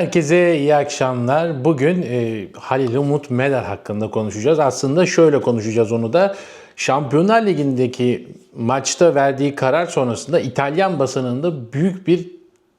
Herkese iyi akşamlar. Bugün e, Halil Umut Meler hakkında konuşacağız. Aslında şöyle konuşacağız onu da. Şampiyonlar Ligi'ndeki maçta verdiği karar sonrasında İtalyan basınında büyük bir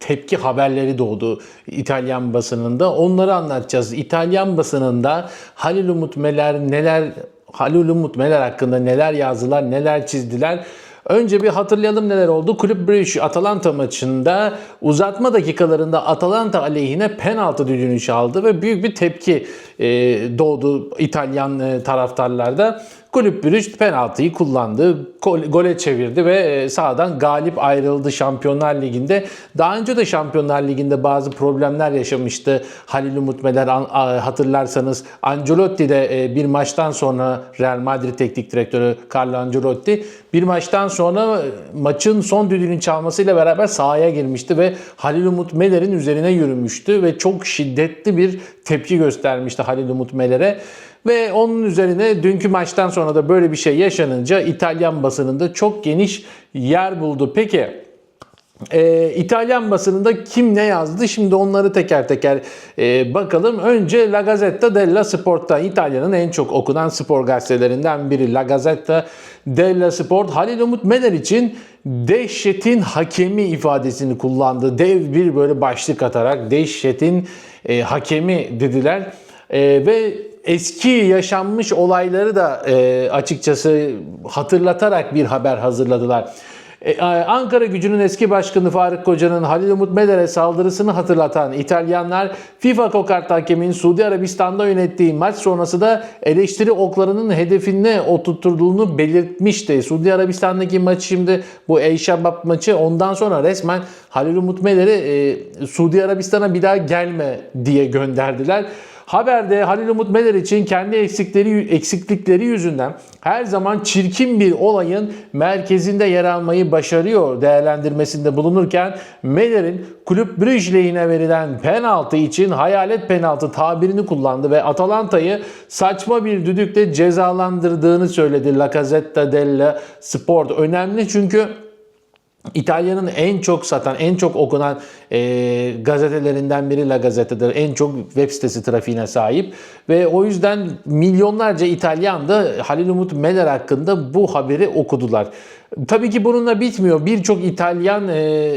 tepki haberleri doğdu İtalyan basınında. Onları anlatacağız. İtalyan basınında Halil Umut Meler neler Halil Umut Meler hakkında neler yazdılar, neler çizdiler. Önce bir hatırlayalım neler oldu. Kulüp Brugge Atalanta maçında uzatma dakikalarında Atalanta aleyhine penaltı düdüğünü çaldı ve büyük bir tepki e, doğdu İtalyan e, taraftarlarda. Kulüp Brugge penaltıyı kullandı, gol- gole çevirdi ve e, sahadan galip ayrıldı Şampiyonlar Ligi'nde. Daha önce de Şampiyonlar Ligi'nde bazı problemler yaşamıştı. Halil Umut Meler hatırlarsanız Ancelotti de e, bir maçtan sonra Real Madrid teknik direktörü Carlo Ancelotti bir maçtan sonra e, maçın son düdüğünü çalmasıyla beraber sahaya girmişti ve Halil Umut Meler'in üzerine yürümüştü ve çok şiddetli bir tepki göstermişti Halil Umut Meler'e. Ve onun üzerine dünkü maçtan sonra da böyle bir şey yaşanınca İtalyan basınında çok geniş yer buldu. Peki ee, İtalyan basınında kim ne yazdı? Şimdi onları teker teker e, bakalım. Önce La Gazzetta della Sport'ta İtalya'nın en çok okunan spor gazetelerinden biri La Gazzetta della Sport. Halil Umut Meler için dehşetin hakemi ifadesini kullandı. Dev bir böyle başlık atarak dehşetin e, hakemi dediler. E, ve eski yaşanmış olayları da e, açıkçası hatırlatarak bir haber hazırladılar. E, Ankara gücünün eski başkanı Faruk Koca'nın Halil Umut Meler'e saldırısını hatırlatan İtalyanlar FIFA kokart hakemin Suudi Arabistan'da yönettiği maç sonrası da eleştiri oklarının hedefine oturtturduğunu belirtmişti. Suudi Arabistan'daki maç şimdi bu Ey Şabab maçı ondan sonra resmen Halil Umut Meler'i e, Suudi Arabistan'a bir daha gelme diye gönderdiler. Haberde Halil Umut Meler için kendi eksikleri eksiklikleri yüzünden her zaman çirkin bir olayın merkezinde yer almayı başarıyor değerlendirmesinde bulunurken Meler'in kulüp Brugge lehine verilen penaltı için hayalet penaltı tabirini kullandı ve Atalanta'yı saçma bir düdükle cezalandırdığını söyledi La Gazzetta della Sport. Önemli çünkü İtalya'nın en çok satan, en çok okunan e, gazetelerinden biri La Gazzette'dir. En çok web sitesi trafiğine sahip. Ve o yüzden milyonlarca İtalyan da Halil Umut Meler hakkında bu haberi okudular. Tabii ki bununla bitmiyor. Birçok İtalyan e,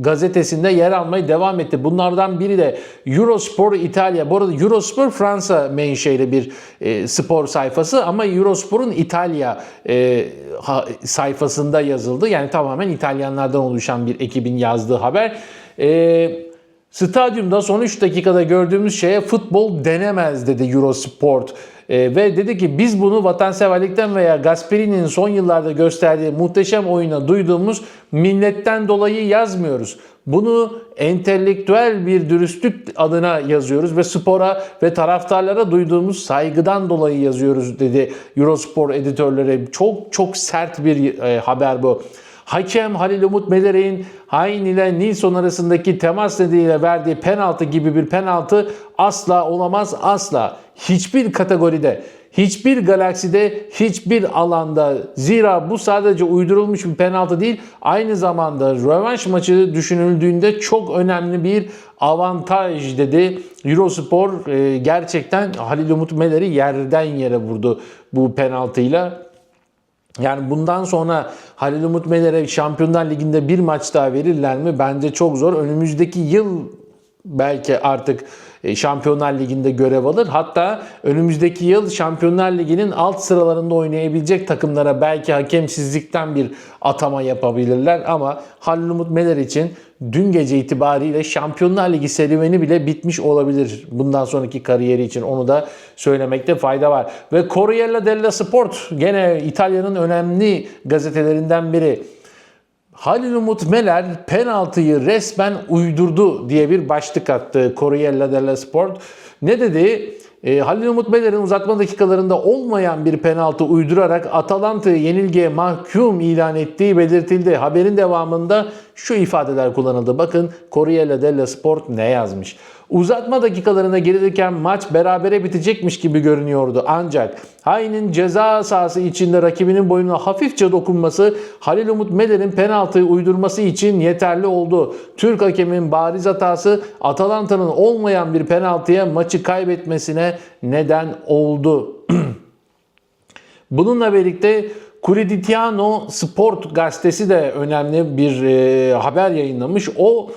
gazetesinde yer almaya devam etti. Bunlardan biri de Eurosport İtalya. Bu arada Eurosport Fransa menşeli bir e, spor sayfası ama Eurosport'un İtalya e, ha, sayfasında yazıldı. Yani tamamen İtalyanlardan oluşan bir ekibin yazdığı haber. E, Stadyumda son 3 dakikada gördüğümüz şeye futbol denemez dedi Eurosport. E, ve dedi ki biz bunu vatanseverlikten veya Gasperini'nin son yıllarda gösterdiği muhteşem oyuna duyduğumuz minnetten dolayı yazmıyoruz. Bunu entelektüel bir dürüstlük adına yazıyoruz ve spora ve taraftarlara duyduğumuz saygıdan dolayı yazıyoruz dedi Eurosport editörleri. Çok çok sert bir e, haber bu. Hakem Halil Umut Meler'in Hain ile Nilsson arasındaki temas nedeniyle verdiği penaltı gibi bir penaltı asla olamaz asla. Hiçbir kategoride, hiçbir galakside, hiçbir alanda. Zira bu sadece uydurulmuş bir penaltı değil, aynı zamanda rövanş maçı düşünüldüğünde çok önemli bir avantaj dedi. Eurosport e, gerçekten Halil Umut Meler'i yerden yere vurdu bu penaltıyla. Yani bundan sonra Halil Umut Meler'e Şampiyonlar Ligi'nde bir maç daha verirler mi? Bence çok zor. Önümüzdeki yıl belki artık Şampiyonlar Ligi'nde görev alır. Hatta önümüzdeki yıl Şampiyonlar Ligi'nin alt sıralarında oynayabilecek takımlara belki hakemsizlikten bir atama yapabilirler. Ama Halil Umut Meler için dün gece itibariyle Şampiyonlar Ligi serüveni bile bitmiş olabilir. Bundan sonraki kariyeri için onu da söylemekte fayda var. Ve Corriere della Sport gene İtalya'nın önemli gazetelerinden biri. Halil Umut Meler penaltıyı resmen uydurdu diye bir başlık attı Corriere della Sport. Ne dedi? E, Halil Umut Meler'in uzatma dakikalarında olmayan bir penaltı uydurarak Atalanta'yı yenilgiye mahkum ilan ettiği belirtildi. Haberin devamında şu ifadeler kullanıldı. Bakın Corriere dello Sport ne yazmış. Uzatma dakikalarına girilirken maç berabere bitecekmiş gibi görünüyordu. Ancak Hain'in ceza sahası içinde rakibinin boynuna hafifçe dokunması Halil Umut Meler'in penaltıyı uydurması için yeterli oldu. Türk hakemin bariz hatası Atalanta'nın olmayan bir penaltıya maçı kaybetmesine neden oldu. Bununla birlikte Quotidiano Sport gazetesi de önemli bir e, haber yayınlamış. O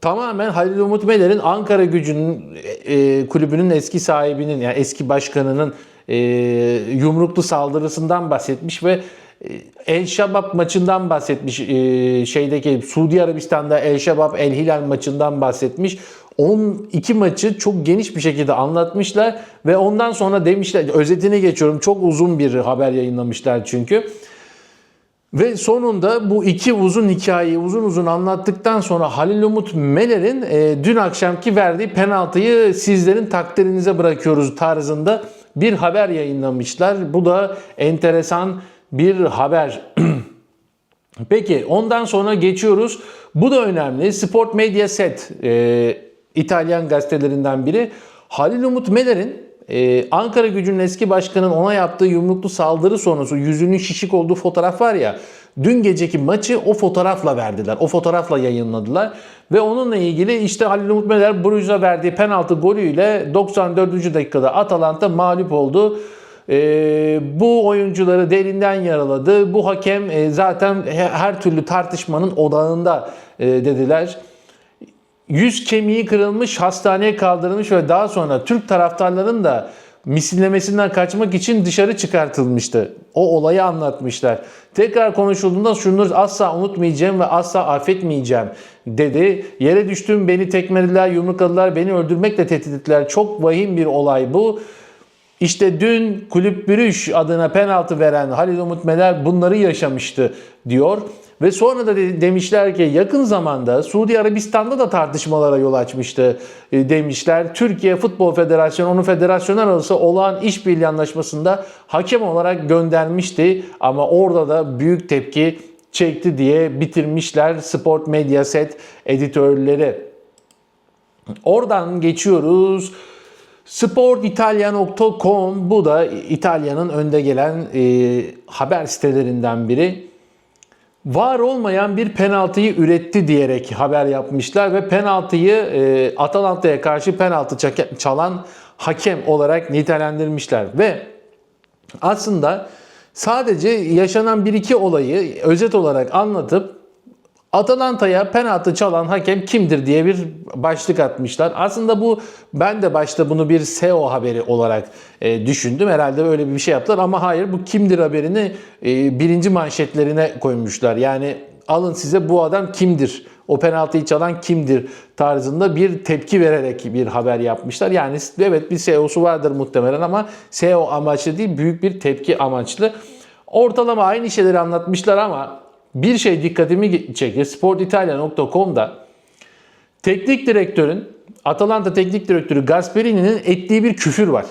tamamen Halil Umut Meler'in Ankara Gücü'nün e, kulübünün eski sahibinin yani eski başkanının e, yumruklu saldırısından bahsetmiş ve e, El Şabab maçından bahsetmiş. E, şeydeki Suudi Arabistan'da El Şabab El Hilal maçından bahsetmiş. 12 maçı çok geniş bir şekilde anlatmışlar ve ondan sonra demişler özetini geçiyorum. Çok uzun bir haber yayınlamışlar çünkü. Ve sonunda bu iki uzun hikayeyi uzun uzun anlattıktan sonra Halil Umut Meler'in e, dün akşamki verdiği penaltıyı sizlerin takdirinize bırakıyoruz tarzında bir haber yayınlamışlar. Bu da enteresan bir haber. Peki ondan sonra geçiyoruz. Bu da önemli. Sport Media Set e, İtalyan gazetelerinden biri. Halil Umut Meler'in ee, Ankara gücünün eski başkanının ona yaptığı yumruklu saldırı sonrası yüzünün şişik olduğu fotoğraf var ya. Dün geceki maçı o fotoğrafla verdiler. O fotoğrafla yayınladılar. Ve onunla ilgili işte Halil Umut Meler Bruges'a verdiği penaltı golüyle 94. dakikada Atalanta mağlup oldu. Ee, bu oyuncuları derinden yaraladı. Bu hakem e, zaten her türlü tartışmanın odağında e, dediler yüz kemiği kırılmış, hastaneye kaldırılmış ve daha sonra Türk taraftarların da misillemesinden kaçmak için dışarı çıkartılmıştı. O olayı anlatmışlar. Tekrar konuşulduğunda şunları asla unutmayacağım ve asla affetmeyeceğim dedi. Yere düştüm beni tekmelediler, yumrukladılar, beni öldürmekle tehdit ettiler. Çok vahim bir olay bu. İşte dün Kulüp Bürüş adına penaltı veren Halil Umut Meler bunları yaşamıştı diyor. Ve sonra da demişler ki yakın zamanda Suudi Arabistan'da da tartışmalara yol açmıştı e, demişler. Türkiye Futbol Federasyonu onu federasyonel arası olağan işbirliği anlaşmasında hakem olarak göndermişti. Ama orada da büyük tepki çekti diye bitirmişler Sport Media Set editörleri. Oradan geçiyoruz. Sportitalia.com bu da İtalya'nın önde gelen e, haber sitelerinden biri var olmayan bir penaltıyı üretti diyerek haber yapmışlar ve penaltıyı e, Atalanta'ya karşı penaltı çalan hakem olarak nitelendirmişler ve aslında sadece yaşanan bir iki olayı özet olarak anlatıp Atalanta'ya penaltı çalan hakem kimdir diye bir başlık atmışlar. Aslında bu ben de başta bunu bir SEO haberi olarak e, düşündüm. Herhalde öyle bir şey yaptılar ama hayır bu kimdir haberini e, birinci manşetlerine koymuşlar. Yani alın size bu adam kimdir? O penaltıyı çalan kimdir tarzında bir tepki vererek bir haber yapmışlar. Yani evet bir SEO'su vardır muhtemelen ama SEO amaçlı değil büyük bir tepki amaçlı. Ortalama aynı şeyleri anlatmışlar ama bir şey dikkatimi çekti. Sportitalia.com'da teknik direktörün Atalanta teknik direktörü Gasperini'nin ettiği bir küfür var.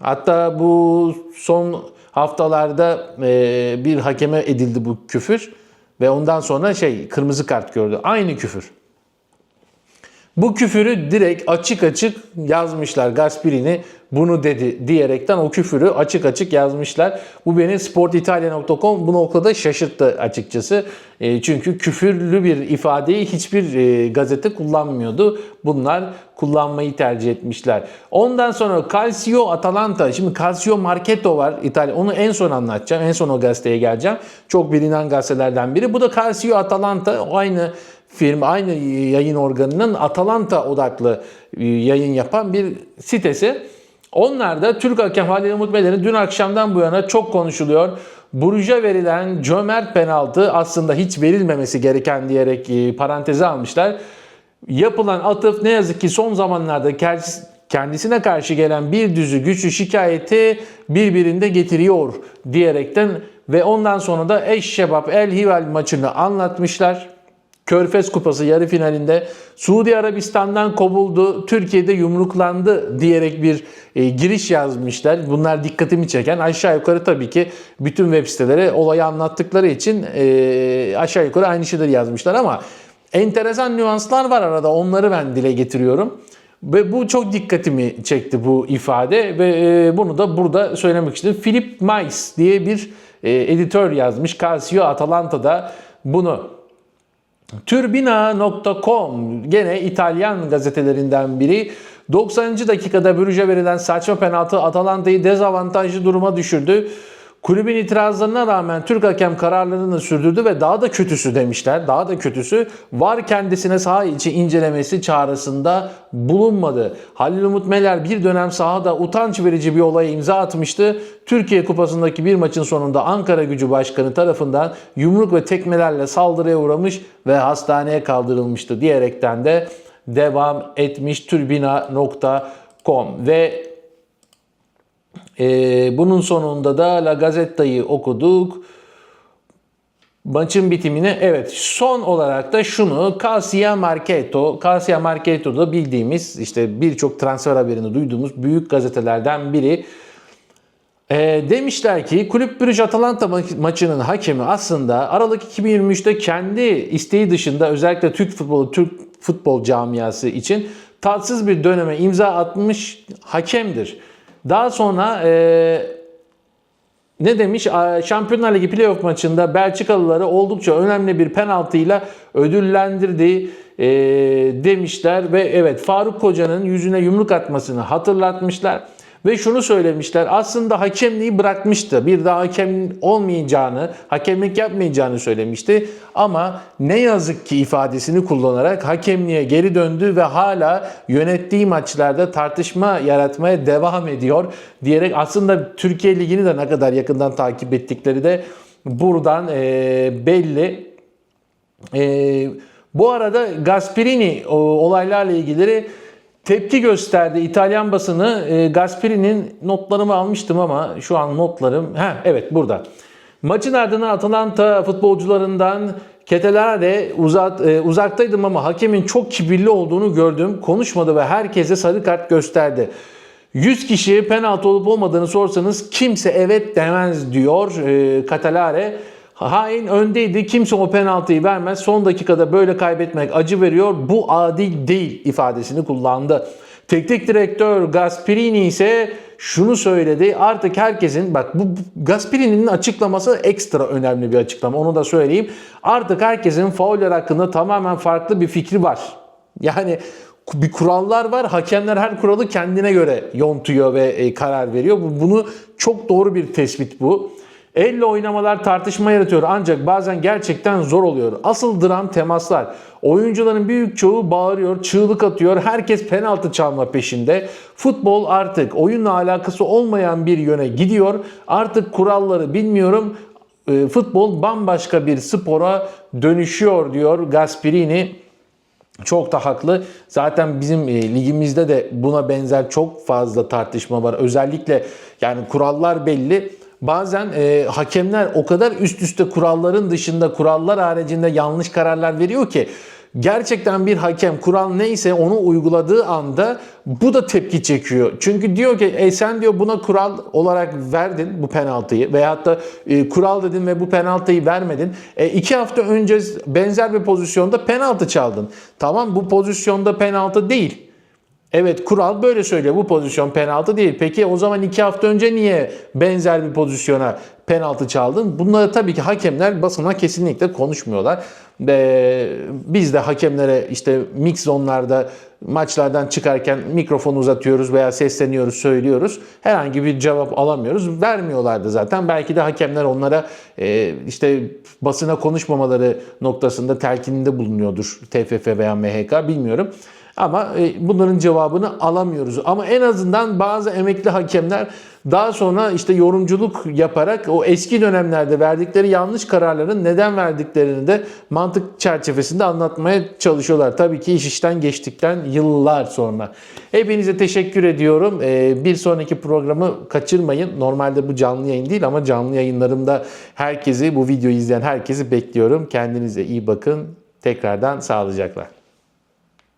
Hatta bu son haftalarda e, bir hakeme edildi bu küfür ve ondan sonra şey kırmızı kart gördü. Aynı küfür. Bu küfürü direkt açık açık yazmışlar. Gasperini bunu dedi diyerekten o küfürü açık açık yazmışlar. Bu beni sportitalia.com bu noktada şaşırttı açıkçası. E, çünkü küfürlü bir ifadeyi hiçbir e, gazete kullanmıyordu. Bunlar kullanmayı tercih etmişler. Ondan sonra Calcio Atalanta. Şimdi Calcio Marketo var İtalya. Onu en son anlatacağım. En son o gazeteye geleceğim. Çok bilinen gazetelerden biri. Bu da Calcio Atalanta. Aynı firma aynı yayın organının Atalanta odaklı e, yayın yapan bir sitesi. Onlar da Türk hakem Halil Umut Meler'in dün akşamdan bu yana çok konuşuluyor. Buruj'a verilen cömert penaltı aslında hiç verilmemesi gereken diyerek e, paranteze almışlar. Yapılan atıf ne yazık ki son zamanlarda kendisine karşı gelen bir düzü güçlü şikayeti birbirinde getiriyor diyerekten ve ondan sonra da Eş Şebap El Hival maçını anlatmışlar. Körfez Kupası yarı finalinde Suudi Arabistan'dan kovuldu, Türkiye'de yumruklandı diyerek bir e, giriş yazmışlar. Bunlar dikkatimi çeken. Aşağı yukarı tabii ki bütün web siteleri olayı anlattıkları için e, aşağı yukarı aynı şeyleri yazmışlar ama enteresan nüanslar var arada onları ben dile getiriyorum. Ve bu çok dikkatimi çekti bu ifade ve e, bunu da burada söylemek istedim. Philip Mais diye bir e, editör yazmış. Calcio Atalanta'da bunu. Turbina.com gene İtalyan gazetelerinden biri. 90. dakikada Brüj'e verilen saçma penaltı Atalanta'yı dezavantajlı duruma düşürdü. Kulübün itirazlarına rağmen Türk hakem kararlarını sürdürdü ve daha da kötüsü demişler. Daha da kötüsü var kendisine saha içi incelemesi çağrısında bulunmadı. Halil Umut Meler bir dönem sahada utanç verici bir olaya imza atmıştı. Türkiye Kupası'ndaki bir maçın sonunda Ankara Gücü Başkanı tarafından yumruk ve tekmelerle saldırıya uğramış ve hastaneye kaldırılmıştı diyerekten de devam etmiş turbina.com ve ee, bunun sonunda da La Gazetta'yı okuduk. Maçın bitimine evet son olarak da şunu Cassia Marketo, Cassia Marketo da bildiğimiz işte birçok transfer haberini duyduğumuz büyük gazetelerden biri. E, demişler ki Kulüp Brüj Atalanta ma- maçının hakemi aslında Aralık 2023'te kendi isteği dışında özellikle Türk futbolu, Türk futbol camiası için tatsız bir döneme imza atmış hakemdir. Daha sonra e, ne demiş? Şampiyonlar Ligi playoff maçında Belçikalıları oldukça önemli bir penaltıyla ödüllendirdi e, demişler ve evet Faruk Koca'nın yüzüne yumruk atmasını hatırlatmışlar. Ve şunu söylemişler aslında hakemliği bırakmıştı. Bir daha hakem olmayacağını, hakemlik yapmayacağını söylemişti. Ama ne yazık ki ifadesini kullanarak hakemliğe geri döndü ve hala yönettiği maçlarda tartışma yaratmaya devam ediyor. Diyerek aslında Türkiye Ligi'ni de ne kadar yakından takip ettikleri de buradan e, belli. E, bu arada Gasperini olaylarla ilgili tepki gösterdi İtalyan basını. E, Gasperini'nin notlarımı almıştım ama şu an notlarım... Ha evet burada. Maçın ardından Atalanta futbolcularından Ketelare uzak, e, uzaktaydım ama hakemin çok kibirli olduğunu gördüm. Konuşmadı ve herkese sarı kart gösterdi. 100 kişiye penaltı olup olmadığını sorsanız kimse evet demez diyor e, Katalare. Hain öndeydi. Kimse o penaltıyı vermez. Son dakikada böyle kaybetmek acı veriyor. Bu adil değil ifadesini kullandı. Teknik direktör Gasperini ise şunu söyledi. Artık herkesin bak bu Gasperini'nin açıklaması ekstra önemli bir açıklama. Onu da söyleyeyim. Artık herkesin fauller hakkında tamamen farklı bir fikri var. Yani bir kurallar var. Hakemler her kuralı kendine göre yontuyor ve e, karar veriyor. Bu- Bunu çok doğru bir tespit bu. Elle oynamalar tartışma yaratıyor ancak bazen gerçekten zor oluyor. Asıl dram temaslar. Oyuncuların büyük çoğu bağırıyor, çığlık atıyor. Herkes penaltı çalma peşinde. Futbol artık oyunla alakası olmayan bir yöne gidiyor. Artık kuralları bilmiyorum. E, Futbol bambaşka bir spora dönüşüyor diyor Gasperini. Çok da haklı. Zaten bizim e, ligimizde de buna benzer çok fazla tartışma var. Özellikle yani kurallar belli. Bazen e, hakemler o kadar üst üste kuralların dışında kurallar haricinde yanlış kararlar veriyor ki gerçekten bir hakem kural neyse onu uyguladığı anda bu da tepki çekiyor. Çünkü diyor ki e sen diyor buna kural olarak verdin bu penaltıyı veyahut da e, kural dedin ve bu penaltıyı vermedin. E, iki hafta önce benzer bir pozisyonda penaltı çaldın. Tamam bu pozisyonda penaltı değil. Evet kural böyle söylüyor. Bu pozisyon penaltı değil. Peki o zaman iki hafta önce niye benzer bir pozisyona penaltı çaldın? Bunları tabii ki hakemler basına kesinlikle konuşmuyorlar. Ve biz de hakemlere işte mix zonlarda maçlardan çıkarken mikrofon uzatıyoruz veya sesleniyoruz, söylüyoruz. Herhangi bir cevap alamıyoruz. Vermiyorlardı zaten. Belki de hakemler onlara e, işte basına konuşmamaları noktasında telkininde bulunuyordur TFF veya MHK bilmiyorum. Ama e, bunların cevabını alamıyoruz. Ama en azından bazı emekli hakemler daha sonra işte yorumculuk yaparak o eski dönemlerde verdikleri yanlış kararların neden verdiklerini de mantık çerçevesinde anlatmaya çalışıyorlar. Tabii ki iş işten geçtikten yıllar sonra. Hepinize teşekkür ediyorum. E, Bir sonraki programı kaçırmayın. Normalde bu canlı yayın değil ama canlı yayınlarımda herkesi, bu videoyu izleyen herkesi bekliyorum. Kendinize iyi bakın. Tekrardan sağlıcakla.